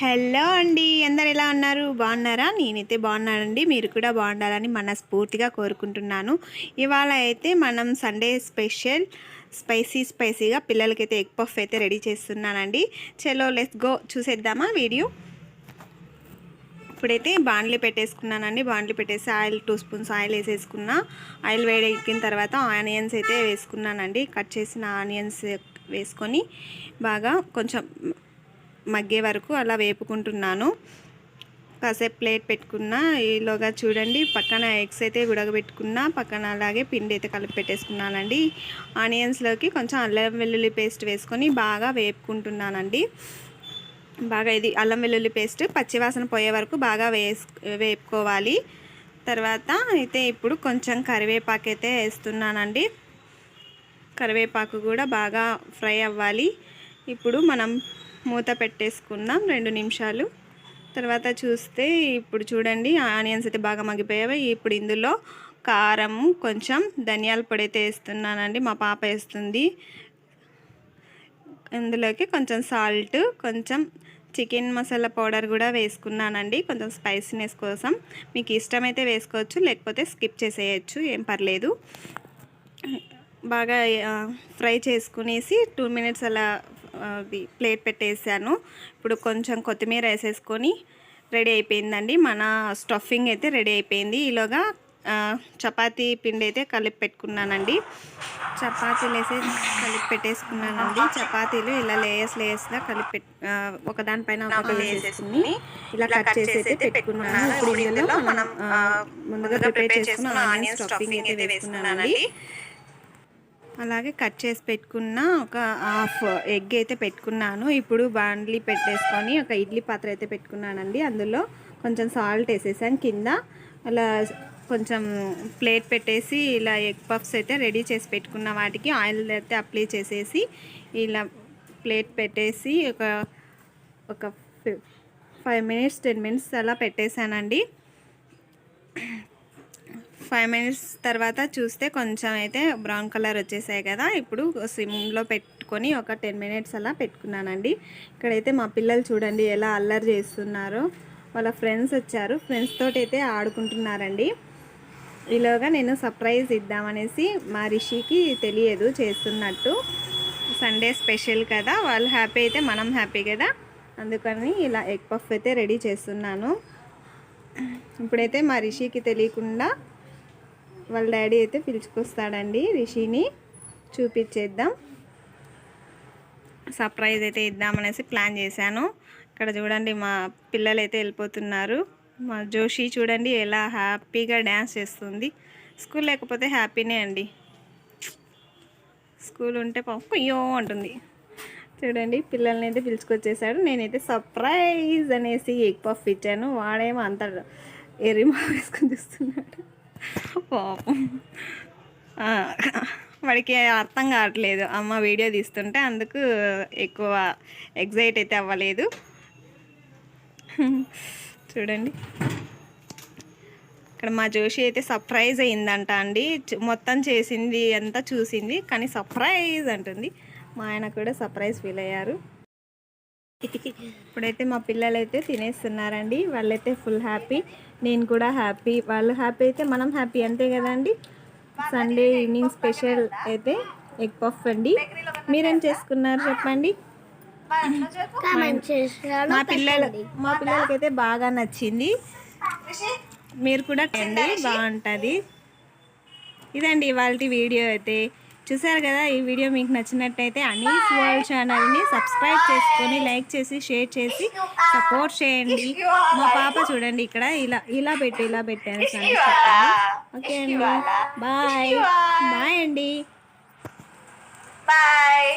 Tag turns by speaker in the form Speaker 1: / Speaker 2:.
Speaker 1: Hello అండి అందరు ఎలా ఉన్నారు? బాగున్నారా? నేనైతే బాగున్నానండి. మీరు కూడా బాగుండాలని మనస్ఫూర్తిగా కోరుకుంటున్నాను. ఇవాళ అయితే మనం సండే స్పెషల్ స్పైసీ స్పైసీగా పిల్లలకైతే ఎగ్ పఫ్ అయితే రెడీ చేస్తున్నానండి. చలో లెస్ గో చూసేద్దామా వీడియో? ఇప్పుడైతే బాండ్లీ పెట్టేసుకున్నానండి. బాండ్లీ పెట్టేసి ఆయిల్ టూ స్పూన్స్ ఆయిల్ వేసేసుకున్నా. ఆయిల్ వేడెక్కిన తర్వాత ఆనియన్స్ అయితే వేసుకున్నానండి. కట్ చేసిన ఆనియన్స్ వేసుకొని బాగా కొంచెం మగ్గే వరకు అలా వేపుకుంటున్నాను. కాసేపు ప్లేట్ పెట్టుకున్నా ఈలోగా చూడండి పక్కన ఎగ్స్ అయితే ఉడకబెట్టుకున్నా పక్కన అలాగే పిండి అయితే కలిపి పెట్టేసుకున్నానండి. ఆనియన్స్లోకి కొంచెం అల్లం వెల్లుల్లి పేస్ట్ వేసుకొని బాగా వేపుకుంటున్నానండి. బాగా ఇది అల్లం వెల్లుల్లి పేస్ట్ పచ్చివాసన పోయే వరకు బాగా వేపుకోవాలి. తర్వాత అయితే ఇప్పుడు కొంచెం కరివేపాకు అయితే వేస్తున్నానండి. కరివేపాకు కూడా బాగా ఫ్రై అవ్వాలి. ఇప్పుడు మనం మూత పెట్టేసుకుందాం రెండు నిమిషాలు. తర్వాత చూస్తే ఇప్పుడు చూడండి ఆనియన్స్ అయితే బాగా మగ్గిపోయాయి. ఇప్పుడు ఇందులో కారం కొంచెం ధనియాల పొడి అయితే వేస్తున్నానండి. మా పాప వేస్తుంది. ఇందులోకి కొంచెం సాల్ట్ కొంచెం చికెన్ మసాలా పౌడర్ కూడా వేసుకున్నానండి. కొంచెం స్పైసీనెస్ కోసం. మీకు ఇష్టమైతే వేసుకోవచ్చు లేకపోతే స్కిప్ చేసేయచ్చు ఏం పర్లేదు. బాగా ఫ్రై చేసుకునేసి టూ మినిట్స్ అలా ప్లేట్ పెట్టేసాను. ఇప్పుడు కొంచెం కొత్తిమీర వేసేసుకొని రెడీ అయిపోయిందండి. మన స్టఫింగ్ అయితే రెడీ అయిపోయింది. ఈలోగా చపాతీ పిండి అయితే కలిపి పెట్టుకున్నానండి. చపాతీలు వేసి కలిపి పెట్టేసుకున్నానండి. చపాతీలు ఇలా లేయర్స్ లేయర్స్గా కలిపి పెట్ ఒకదానిపైన ఒకటి వేసేసుకుని ఇలా కట్ చేసి అయితే పెట్టుకున్నాను. ఇప్పుడు ఇందులో మనం ముందుగా ప్రిపేర్ చేసుకున్న ఆనియన్ స్టఫింగ్ అయితే వేసుకున్నానండి. అలాగే కట్ చేసి పెట్టుకున్న ఒక హాఫ్ ఎగ్ అయితే పెట్టుకున్నాను. ఇప్పుడు బాండ్లీ పెట్టేసుకొని ఒక ఇడ్లీ పాత్ర అయితే పెట్టుకున్నానండి. అందులో కొంచెం సాల్ట్ వేసేసాను కింద. అలా కొంచెం ప్లేట్ పెట్టేసి ఇలా ఎగ్ పఫ్స్ అయితే రెడీ చేసి పెట్టుకున్న వాటికి ఆయిల్ అయితే అప్లై చేసేసి ఇలా ప్లేట్ పెట్టేసి ఒక ఒక ఫైవ్ మినిట్స్ టెన్ మినిట్స్ అలా పెట్టేశానండి. ఫైవ్ మినిట్స్ తర్వాత చూస్తే కొంచెం అయితే బ్రౌన్ కలర్ వచ్చేసాయి కదా. ఇప్పుడు సిమ్లో పెట్టుకొని ఒక టెన్ మినిట్స్ అలా పెట్టుకున్నానండి. ఇక్కడైతే మా పిల్లలు చూడండి ఎలా అల్లరి చేస్తున్నారో. వాళ్ళ ఫ్రెండ్స్ వచ్చారు. ఫ్రెండ్స్ తోటి అయితే ఆడుకుంటున్నారండి. ఈలోగా నేను సర్ప్రైజ్ ఇద్దామనేసి మా రిషికి తెలియదు చేస్తున్నట్టు. సండే స్పెషల్ కదా. వాళ్ళు హ్యాపీ అయితే మనం హ్యాపీ కదా. అందుకని ఇలా ఎగ్ పఫ్ అయితే రెడీ చేస్తున్నాను. ఇప్పుడైతే మా రిషికి తెలియకుండా వాళ్ళ డాడీ అయితే పిలుచుకొస్తాడండి రిషిని. చూపించేద్దాం సర్ప్రైజ్ అయితే ఇద్దామనేసి ప్లాన్ చేశాను. ఇక్కడ చూడండి మా పిల్లలు అయితే వెళ్ళిపోతున్నారు. మా జోషి చూడండి ఎలా హ్యాపీగా డ్యాన్స్ చేస్తుంది. స్కూల్ లేకపోతే హ్యాపీనే అండి. స్కూల్ ఉంటే అయ్యో అంటుంది. చూడండి పిల్లల్ని అయితే పిలుచుకొచ్చేసాడు. నేనైతే సర్ప్రైజ్ అనేసి ఎగ్ పఫ్ ఇచ్చాను. వాడేమో అంత ఎరిమా వేసుకొని చూస్తున్నాడు. పాపం. వాడికి అర్థం కావట్లేదు. అమ్మ వీడియో తీస్తుంటే అందుకు ఎక్కువ ఎగ్జైట్ అయితే అవ్వలేదు. చూడండి. ఇక్కడ మా జోషి అయితే సర్ప్రైజ్ అయిందంట అండి. మొత్తం చేసింది అంతా చూసింది కానీ సర్ప్రైజ్ అంటుంది. మా ఆయన కూడా సర్ప్రైజ్ ఫీల్ అయ్యారు. ఇప్పుడైతే మా పిల్లలు అయితే తినేస్తున్నారండి. వాళ్ళైతే ఫుల్ హ్యాపీ నేను కూడా హ్యాపీ వాళ్ళు హ్యాపీ అయితే మనం హ్యాపీ అంతే కదండి. సండే ఈవినింగ్ స్పెషల్ అయితే ఎగ్ పఫ్ అండి. మీరేం చేసుకున్నారు చెప్పండి? మా పిల్లలు మా పిల్లలకైతే బాగా నచ్చింది. మీరు కూడా టండి బాగుంటుంది. ఇదండి ఇవాళ వీడియో అయితే. చూసారు కదా ఈ వీడియో మీకు నచ్చినట్టయితే అనీస్ వరల్డ్ ఛానల్ని సబ్స్క్రైబ్ చేసుకొని లైక్ చేసి షేర్ చేసి సపోర్ట్ చేయండి. మా పాప చూడండి ఇక్కడ ఇలా ఇలా పెట్టి ఇలా పెట్టాను ఓకే అండి. బాయ్ బాయ్ అండి.
Speaker 2: బాయ్